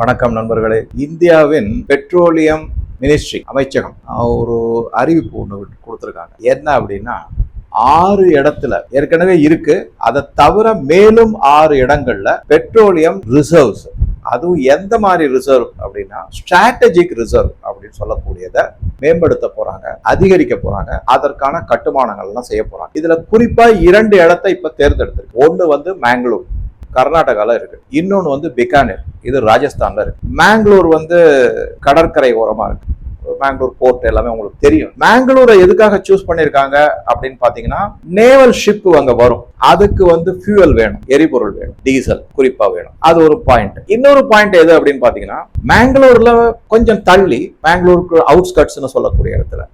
வணக்கம் நண்பர்களே. இந்தியாவின் பெட்ரோலியம் மினிஸ்ட்ரி அமைச்சகம் ஒரு அறிவிப்பு ஒன்று கொடுத்துருக்காங்க. என்ன அப்படின்னா ஆறு இடத்துல ஏற்கனவே இருக்கு. அதை தவிர மேலும் ஆறு இடங்கள்ல பெட்ரோலியம் ரிசர்வ்ஸ். அதுவும் எந்த மாதிரி ரிசர்வ் அப்படின்னா ஸ்ட்ராட்டஜிக் ரிசர்வ் அப்படின்னு சொல்லக்கூடியதை மேம்படுத்த போறாங்க அதிகரிக்க போறாங்க. அதற்கான கட்டுமானங்கள்லாம் செய்ய போறாங்க. இதுல குறிப்பா இரண்டு இடத்தை இப்ப தேர்ந்தெடுத்திருக்கு. ஒன்று வந்து மேங்களூர். கர்நாடகாவில் இருக்கு. இன்னொன்று வந்து பிகானேர். இது ராஜஸ்தான்ல இருக்கு. மேங்களூர் வந்து கடற்கரை ஓரமா இருக்கு. மேங்களூர் போர்ட் எல்லாமே உங்களுக்கு தெரியும். மேங்களூரை எதுக்காக சூஸ் பண்ணியிருக்காங்க அப்படின்னு பாத்தீங்கன்னா நேவல் ஷிப் அங்க வரும். அதுக்கு வந்து ஃபியூவல் வேணும். எரிபொருள் வேணும். டீசல் குறிப்பா வேணும். அது ஒரு பாயிண்ட் இன்னொரு பாயிண்ட் எது அப்படின்னு பாத்தீங்கன்னா மேங்களூர்ல கொஞ்சம் தள்ளி மேங்களூருக்கு அவுட்ஸ்கட்ஸ்னு சொல்லக்கூடிய இடத்துல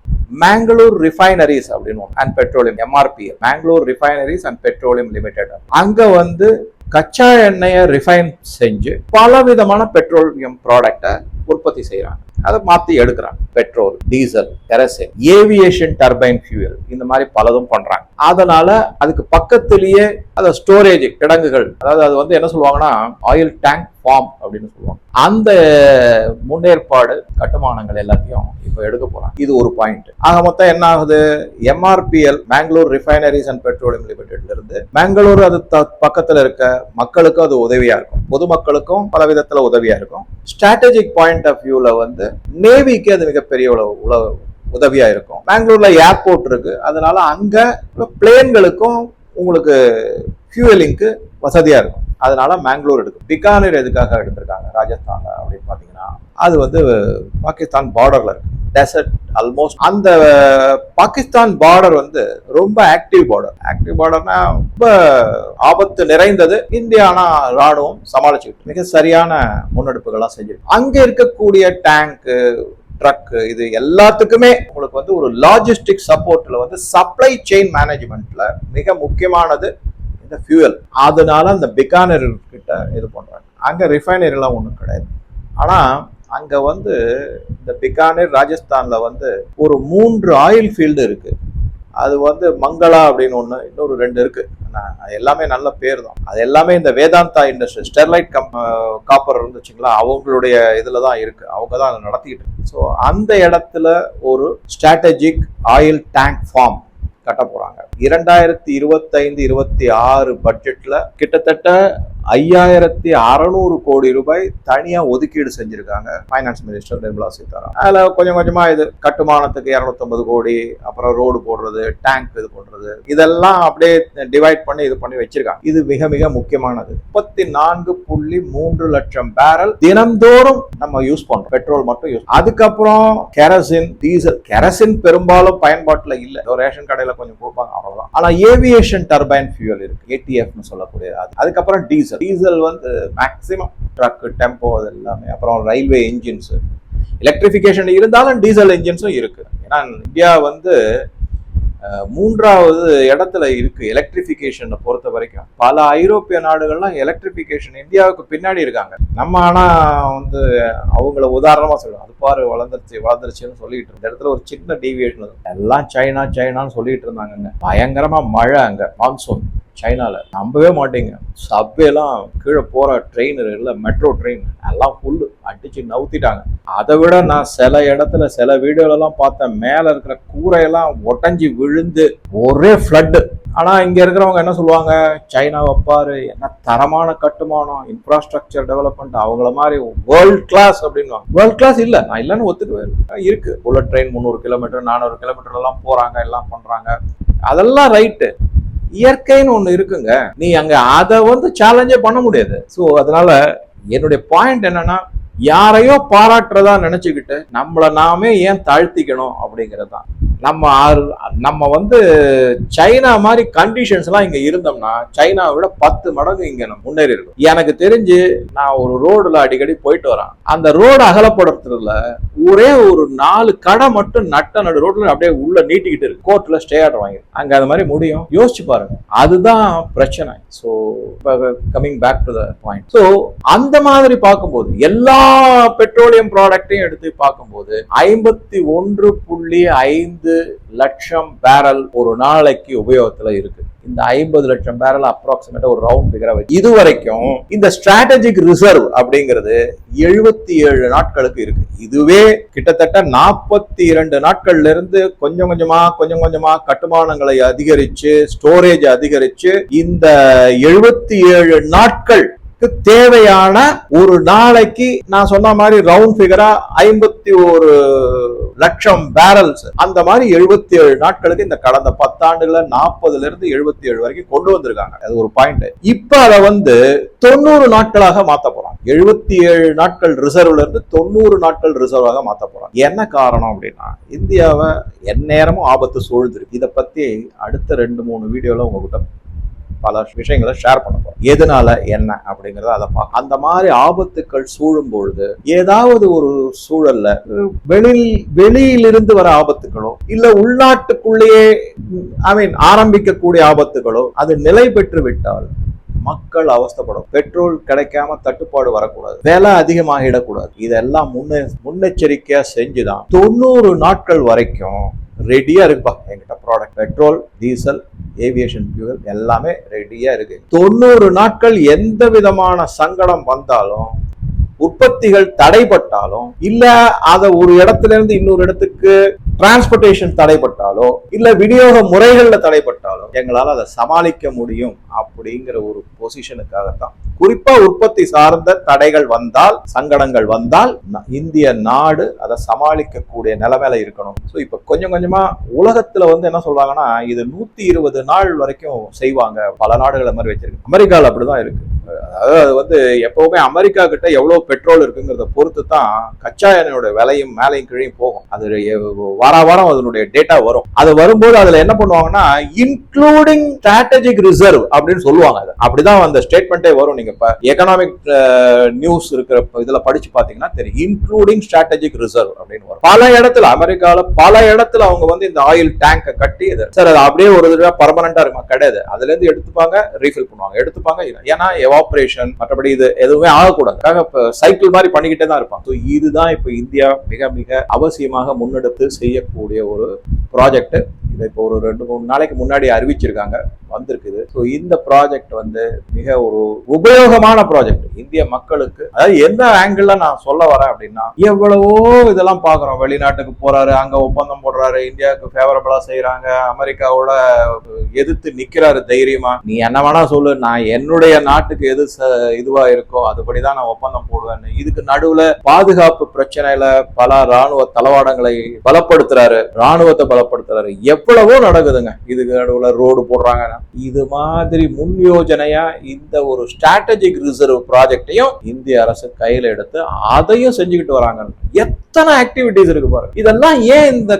மேங்களூர் ரிஃபைனரிஸ் அப்படின்னு and petroleum MRP Mangalore refineries and petroleum limited அங்க வந்து கச்சா எண்ணெயை ரிஃபைன் செஞ்சு பல விதமான பெட்ரோலியம் ப்ராடக்டை உற்பத்தி செய்யறாங்க அதை மாத்தி எடுக்கிறாங்க. Petrol diesel kerosene aviation turbine fuel இந்த மாதிரி பலதும் பண்றாங்க. அதனால அதுக்கு பக்கத்திலேயே அதை ஸ்டோரேஜ் கிடங்குகள் அதாவது அது வந்து என்ன சொல்லுவாங்கன்னா ஆயில் டேங்க் ஃபார்ம் அப்படின்னு சொல்லுவாங்க. அந்த முன்னேற்பாடு கட்டுமானங்கள் எல்லாத்தையும் இப்போ எடுக்க போறாங்க. இது ஒரு பாயிண்ட் ஆக மொத்தம் என்ன ஆகுது? MRPL Mangalore refineries and petroleum லிமிடெட்ல இருந்து மேங்களூர் அது பக்கத்துல இருக்க மக்களுக்கும் அது உதவியா இருக்கும். பொதுமக்களுக்கும் பல விதத்துல உதவியா இருக்கும். ஸ்ட்ராட்டஜிக் பாயிண்ட் ஆஃப் வியூல வந்து நேவிக்கு அது மிகப்பெரிய உழவு உதவியா இருக்கும். பெங்களூர்ல ஏர்போர்ட் இருக்கு. அதனால அங்க பிளேன்களுக்கும் உங்களுக்கு ஃபியூவலிங்க்கு வசதியா இருக்கும். அதனால மேங்களூர் எடுக்கும். பிகானேர் எதுக்காக எடுத்திருக்காங்க? ராஜஸ்தான்ல அப்படின்னு பாத்தீங்கன்னா அது வந்து பாகிஸ்தான் பார்டர்ல இருக்கு. டெசர்ட் ஆல்மோஸ்ட் அந்த பாகிஸ்தான் பார்டர் வந்து ரொம்ப ஆக்டிவ் பார்டர் ஆக்டிவ் பார்டர்னா ரொம்ப ஆபத்து நிறைந்தது. இந்தியானா ராணுவம் சமாளிச்சுக்கிட்டு மிக சரியான முன்னெடுப்புகள்லாம் செஞ்சிருக்கு. அங்க இருக்கக்கூடிய டேங்க்கு ட்ரக் இது எல்லாத்துக்குமே உங்களுக்கு வந்து ஒரு லாஜிஸ்டிக் சப்போர்ட்ல வந்து சப்ளை செயின் மேனேஜ்மெண்ட்ல மிக முக்கியமானது இந்த ஃபியூயல் அதனால அந்த பிகானர்கிட்ட இது பண்ணுறாங்க அங்கே ரிஃபைனரிலாம் ஒன்றும் கிடையாது. ஆனால் அங்கே வந்து இந்த பிகானேர் ராஜஸ்தானில் வந்து ஒரு மூன்று ஆயில் ஃபீல்டு இருக்குது அது வந்து மங்களா அப்படின்னு ஒன்று இன்னொரு ரெண்டு இருக்குது அது எல்லாமே நல்ல பேர் தான் அது எல்லாமே இந்த Vedanta industry Sterlite cum copper இருந்துச்சுங்களா அவங்களுடைய இதில் தான் இருக்குது அவங்க தான் அதை நடத்திக்கிட்டு ஸோ அந்த இடத்துல ஒரு ஸ்ட்ராட்டஜிக் ஆயில் டேங்க் ஃபார்ம் கட்ட போறாங்க இரண்டாயிரத்தி இருபத்தைந்து இருபத்தி ஆறு பட்ஜெட்ல கிட்டத்தட்ட ஐயாயிரத்தி அறநூறு கோடி ரூபாய் தனியா ஒதுக்கீடு செஞ்சிருக்காங்க பைனான்ஸ் மினிஸ்டர் நிர்மலா சீதாராமன். அதுல கொஞ்சம் கொஞ்சமா இது கட்டுமானத்துக்கு இரநூத்தம்பது கோடி அப்புறம் ரோடு போடுறது டேங்க் இது போடுறது இதெல்லாம் அப்படியே டிவைட் பண்ணி இது பண்ணி வச்சிருக்காங்க. இது மிக மிக முக்கியமானது. முப்பத்தி நான்கு புள்ளி மூன்று லட்சம் பேரல் தினந்தோறும் நம்ம யூஸ் பண்றோம். பெட்ரோல் மட்டும் யூஸ் அதுக்கப்புறம் கெரசின் டீசல் கெரசின் பெரும்பாலும் பயன்பாட்டில் இல்ல. ரேஷன் கடையில கொஞ்சம் கொடுப்பாங்க அவ்வளவுதான். ஆனா ஏவியேஷன் டர்பைன் ஃபியூல் இருக்கு. ஏடிஎஃப்னு சொல்லக்கூடிய அது. அதுக்கப்புறம் டீசல் டீசல் வந்து மேக்சிமம் ட்ரக்கு டெம்போ அது எல்லாமே அப்புறம் ரயில்வே இன்ஜின்ஸு எலக்ட்ரிஃபிகேஷன் இருந்தாலும் டீசல் இன்ஜின்ஸும் இருக்குது ஏன்னா இந்தியா வந்து மூன்றாவது இடத்துல இருக்கு எலக்ட்ரிஃபிகேஷனை பொறுத்த வரைக்கும். பல ஐரோப்பிய நாடுகள்லாம் எலக்ட்ரிஃபிகேஷன் இந்தியாவுக்கு பின்னாடி இருக்காங்க. நம்ம ஆனால் வந்து அவங்கள உதாரணமாக சொல்லுவோம் அது பாரு வளர்ந்துருச்சு வளர்ந்துருச்சுன்னு சொல்லிட்டு இருந்த இடத்துல ஒரு சின்ன டீவியேஷன் எல்லாம் சைனா சைனான்னு சொல்லிட்டு இருந்தாங்க பயங்கரமாக மழை அங்கே மான்சூன் சைனாவில் நம்பவே மாட்டீங்க. சப்வேலாம் கீழே போகிற ட்ரெயின் இல்லை மெட்ரோ ட்ரெயின் எல்லாம் ஃபுல்லு அடிச்சு நவுத்திட்டாங்க. அதை விட நான் சில இடத்துல சில வீடுகளெல்லாம் பார்த்தேன். மேலே இருக்கிற கூரையெல்லாம் ஒட்டஞ்சி விழுந்து ஒரே ஃப்ளட்டு ஆனால் இங்கே இருக்கிறவங்க என்ன சொல்லுவாங்க? சைனா வைப்பாரு என்ன தரமான கட்டுமானம் இன்ஃப்ராஸ்ட்ரக்சர் டெவலப்மெண்ட் அவங்கள மாதிரி வேர்ல்ட் கிளாஸ் அப்படின்வாங்க வேர்ல்ட் கிளாஸ் இல்லை நான் இல்லைன்னு ஒத்துக்குவேன். இருக்கு. புல்லட் ட்ரெயின் முந்நூறு கிலோமீட்டர் நானூறு கிலோமீட்டர்லாம் போகிறாங்க எல்லாம் பண்ணுறாங்க அதெல்லாம் ரைட்டு இயற்கைன்னு ஒண்ணு இருக்குங்க. நீ அங்க அதை வந்து சேலஞ்சே பண்ண முடியாது. ஸோ அதனால என்னுடைய பாயிண்ட் என்னன்னா யாரையோ பாராட்டுறதா நினைச்சுக்கிட்டு நம்மளை நாமே ஏன் தாழ்த்திக்கணும் அப்படிங்கிறது தான் நம்ம நம்ம வந்து சைனா மாதிரி கண்டிஷன்ஸ்லாம் இங்கே இருந்தோம்னா சைனாவை விட பத்து மடங்கு இங்கே நம்ம முன்னேறி இருக்கும். எனக்கு தெரிஞ்சு நான் ஒரு ரோடில் அடிக்கடி போயிட்டு வரேன். அந்த ரோடு அகலப்படுத்துறதுல ஒரே ஒரு நாலு கடை மட்டும் நட்ட நடு ரோட்ல அப்படியே உள்ள நீட்டிக்கிட்டு இருக்கு. கோர்ட்ல ஸ்டே ஆர்டர் வாங்கி அங்க அது மாதிரி முடியும். யோசிச்சு பாருங்க. அதுதான் பிரச்சனை. So coming back to the point so அந்த மாதிரி பார்க்கும்போது எல்லா பெட்ரோலியம் ப்ராடக்டையும் எடுத்து பார்க்கும்போது ஐம்பத்தி ஒன்று புள்ளி ஐந்து லட்சம் பேரல் ஒரு நாளைக்கு உபயோகத்துல இருக்கு. இந்த ஐம்பது லட்சம் பேரல் அப்ராக்சிமேட்டா ஒரு ரவுண்ட் பிகரா இது வரைக்கும் இந்த ஸ்ட்ராட்டஜிக் ரிசர்வ் அப்படிங்கிறது எழுபத்தி ஏழு நாட்களுக்கு இருக்கு. இதுவே கிட்டத்தட்ட நாற்பத்தி இரண்டு நாட்கள்ல இருந்து கொஞ்சம் கொஞ்சமா கொஞ்சம் கொஞ்சமா கட்டுமானங்களை அதிகரிச்சு ஸ்டோரேஜ் அதிகரிச்சு இந்த எழுபத்தி ஏழு நாட்கள் தேவையான ஒரு நாளைக்கு நான் சொன்ன மாதிரி ரவுண்ட் ஃபிகரா ஐம்பத்தி ஒரு லட்சம் பேரல்ஸ் அந்த மாதிரி எழுபத்தி ஏழு நாட்களுக்கு இந்த கடந்த பத்தாண்டுல நாற்பதுல இருந்து எழுபத்தி ஏழு வரைக்கும் கொண்டு வந்திருக்காங்க. அது ஒரு பாயிண்ட் இப்ப அதை வந்து தொண்ணூறு நாட்களாக மாத்த போறாங்க. எழுபத்தி ஏழு நாட்கள் ரிசர்வ்ல இருந்து தொண்ணூறு நாட்கள் ரிசர்வாக மாத்த போறாங்க. என்ன காரணம் அப்படின்னா இந்தியாவை எந்நேரமும் ஆபத்து சூழ்ந்துருக்கு. இதை பத்தி அடுத்த ரெண்டு மூணு வீடியோல உங்ககிட்ட பல விஷயங்களை ஷேர் பண்ண போறோம். எதனால என்ன அப்படிங்கறத அதை பார்க்க அந்த மாதிரி ஆபத்துக்கள் சூழும் பொழுது ஏதாவது ஒரு சூழல்ல வெளியில் வெளியிலிருந்து வர ஆபத்துகளோ இல்ல உள்நாட்டுக்குள்ளேயே ஐ மீன் ஆரம்பிக்கக்கூடிய ஆபத்துகளோ அது நிலை பெற்று விட்டால் மக்கள் அவஸ்தப்படும். பெட்ரோல் கிடைக்காம தட்டுப்பாடு வரக்கூடாது. விலை அதிகமாகிடக்கூடாது. இதெல்லாம் முன்னே முன்னெச்சரிக்கையா செஞ்சுதான் தொண்ணூறு நாட்கள் வரைக்கும் ரெடியா இருப்பா என்கிட்ட product petrol diesel aviation fuel எல்லாமே ரெடியாக இருக்குது தொண்ணூறு நாட்கள் எந்த விதமான சங்கடம் வந்தாலும் உற்பத்திகள் தடைப்பட்டாலும் இல்ல அதை ஒரு இடத்துல இருந்து இன்னொரு இடத்துக்கு டிரான்ஸ்போர்டேஷன் தடைப்பட்டாலோ இல்ல விநியோக முறைகள்ல தடைப்பட்டாலோ எங்களால் அதை சமாளிக்க முடியும் அப்படிங்கிற ஒரு பொசிஷனுக்காகத்தான் குறிப்பா உற்பத்தி சார்ந்த தடைகள் வந்தால் சங்கடங்கள் வந்தால் இந்திய நாடு அதை சமாளிக்கக்கூடிய நிலைமையில இருக்கணும். ஸோ இப்ப கொஞ்சம் கொஞ்சமா உலகத்துல வந்து என்ன சொல்றாங்கன்னா இது நூத்தி இருபது நாள் வரைக்கும் செய்வாங்க. பல நாடுகள் மாதிரி வச்சிருக்கு. அமெரிக்காவில் அப்படிதான் இருக்கு. அதாவது அது வந்து எப்பவுமே அமெரிக்கா கிட்ட எவ்வளவு பெட்ரோல் இருக்குங்கிறத பொறுத்து தான் கச்சா எண்ணெயோட விலையும் மேலையும் கீழையும் போகும். அது வார வாரம் அதனுடைய டேட்டா வரும். அது வரும்போது அதுல என்ன பண்ணுவாங்கன்னா இன்க்ளூடிங் ஸ்ட்ராட்டஜிக் ரிசர்வ் அப்படின்னு சொல்லுவாங்க அது. அப்படிதான் அந்த ஸ்டேட்மெண்ட்டே வரும். நீங்க இப்ப எக்கனாமிக் நியூஸ் இருக்கிற இதுல படிச்சு பாத்தீங்கன்னா தெரியும். இன்க்ளூடிங் ஸ்ட்ராட்டஜிக் ரிசர்வ் அப்படின்னு வரும். பல இடத்துல அமெரிக்கால பல இடத்துல அவங்க வந்து இந்த ஆயில் டேங்கை கட்டி சார் அது அப்படியே ஒரு தடவை பர்மனண்டா இருக்குமா? கிடையாது. அதுல இருந்து எடுத்துப்பாங்க ரீஃபில் பண்ணுவாங்க. எடுத்துப்பாங்க ஏன்னா எவாப்ரேஷன் மற்றபடி இது எதுவுமே ஆகக்கூடாது. சைக்கிள் மாதிரி பண்ணிக்கிட்டே தான் இருப்பாங்க. இதுதான் இப்போ இந்தியா மிக மிக அவசியமாக முன்னெடுத்து செய்யக்கூடிய ஒரு ப்ராஜெக்ட் இதை இப்போ ஒரு ரெண்டு மூணு நாளைக்கு முன்னாடி அறிவிச்சிருக்காங்க. வந்திருக்குது. ஸோ இந்த ப்ராஜெக்ட் வந்து மிக ஒரு உபயோகமான ப்ராஜெக்ட் இந்திய மக்களுக்கு அதாவது எந்த ஆங்கிள் நான் சொல்ல வரேன் அப்படின்னா எவ்வளவோ இதெல்லாம் பார்க்குறோம். வெளிநாட்டுக்கு போறாரு அங்க ஒப்பந்தம் போடுறாரு இந்தியாவுக்கு ஃபேவரபிளா செய்யறாங்க அமெரிக்காவோட எதிர்த்து நிக்கிறாரு தைரியமா. நீ என்ன வேணா சொல்லு நான் என்னுடைய நாட்டுக்கு எது இதுவா இருக்கோ அதுபடிதான் நான் ஒப்பந்தம் போடுவேன். இதுக்கு நடுவுல பாதுகாப்பு பிரச்சனையில பல ராணுவ தளவாடங்களை பலப்படுத்துறாரு ராணுவத்தை பலப்படுத்துறாரு. எவ்வளவோ நடக்குதுங்க. இதுக்கு நடுவுல ரோடு போடுறாங்க. இது மாதிரி முன் யோஜனையா இந்த ஒரு ஸ்ட்ராட்டஜிக் ரிசர்வ் ப்ராஜெக்டையும் இந்திய அரசு கையில எடுத்து அதையும் செஞ்சுக்கிட்டு வராங்க எத்தனை ஆக்டிவிட்டிஸ் இருக்கு பாருங்க இதெல்லாம் ஏன் இந்த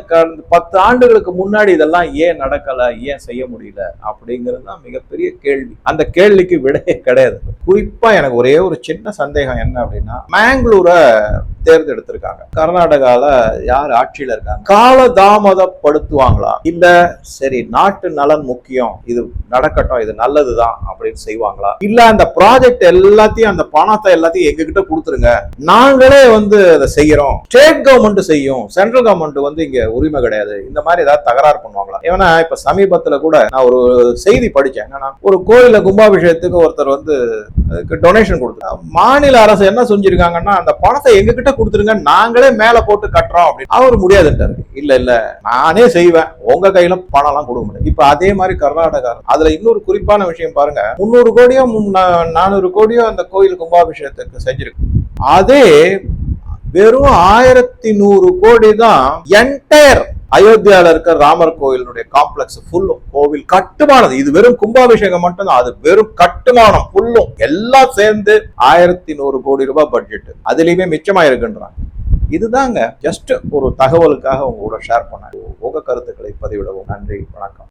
பத்து ஆண்டுகளுக்கு முன்னாடி இதெல்லாம் ஏன் நடக்கல ஏன் செய்ய முடியல அப்படிங்கிறது தான் மிகப்பெரிய கேள்வி. அந்த கேள்விக்கு விடையே கிடையாது. குறிப்பா எனக்கு ஒரே ஒரு சின்ன சந்தேகம் என்ன அப்படின்னா மேங்களூரை தேர்ந்தெடுத்திருக்காங்க. கர்நாடகால யார் ஆட்சியில இருக்காங்க? கால தாமதப்படுத்துவாங்களா இல்ல சரி நாட்டு நலன் முக்கியம் இது நடக்கட்டும் இது நல்லது தான் அப்படின்னு செய்வாங்களா? இல்ல அந்த ப்ராஜெக்ட் எல்லாத்தையும் அந்த பணத்தை எல்லாத்தையும் எங்ககிட்ட கொடுத்துருங்க. நாங்களே வந்து அதை செய்யறோம். ஸ்டேட் கவர்மெண்ட் செய்யும். சென்ட்ரல் கவர்மெண்ட் வந்து இங்க உரிமை கிடையாது. இந்த மாதிரி ஏதாவது தகராறு பண்ணுவாங்களா? ஏன்னா இப்ப சமீபத்துல கூட நான் ஒரு செய்தி படிச்சேன் என்னன்னா ஒரு கோயில கும்பாபிஷேகத்துக்கு ஒருத்தர் வந்து அதுக்கு டொனேஷன் கொடுத்தாங்க மாநில அரசு என்ன செஞ்சிருக்காங்கன்னா அந்த பணத்தை எங்ககிட்ட கொடுத்துருங்க நாங்களே மேல போட்டு கட்டுறோம் அப்படின்னு. அவர் முடியாதுன்றாரு இல்ல இல்ல நானே செய்வேன். உங்க கையில பணம் எல்லாம் கொடுக்க முடியும் இப்ப அதே மாதிரி கர்நாடகா அதுல இன்னொரு குறிப்பான விஷயம் பாருங்க. முன்னூறு கோடியோ நானூறு கோடியோ அந்த கோயில் கும்பாபிஷேகத்துக்கு செஞ்சிருக்கு. அதே வெறும் ஆயிரத்தி நூறு கோடி தான் என்டையர் அயோத்தியால இருக்க ராமர் கோயிலுடைய காம்ப்ளெக்ஸ் ஃபுல்லும் கோவில் கட்டுமானது. இது வெறும் கும்பாபிஷேகம் மட்டும்தான் அது வெறும் கட்டுமானம் ஃபுல்லும் எல்லாம் சேர்ந்து ஆயிரத்தி நூறு கோடி ரூபாய் பட்ஜெட் அதுலயுமே மிச்சமா இருக்குன்றாங்க இதுதாங்க ஜஸ்ட் ஒரு தகவலுக்காக உங்களோட ஷேர் பண்ண உங்க கருத்துக்களை பதிவிடவும். நன்றி வணக்கம்.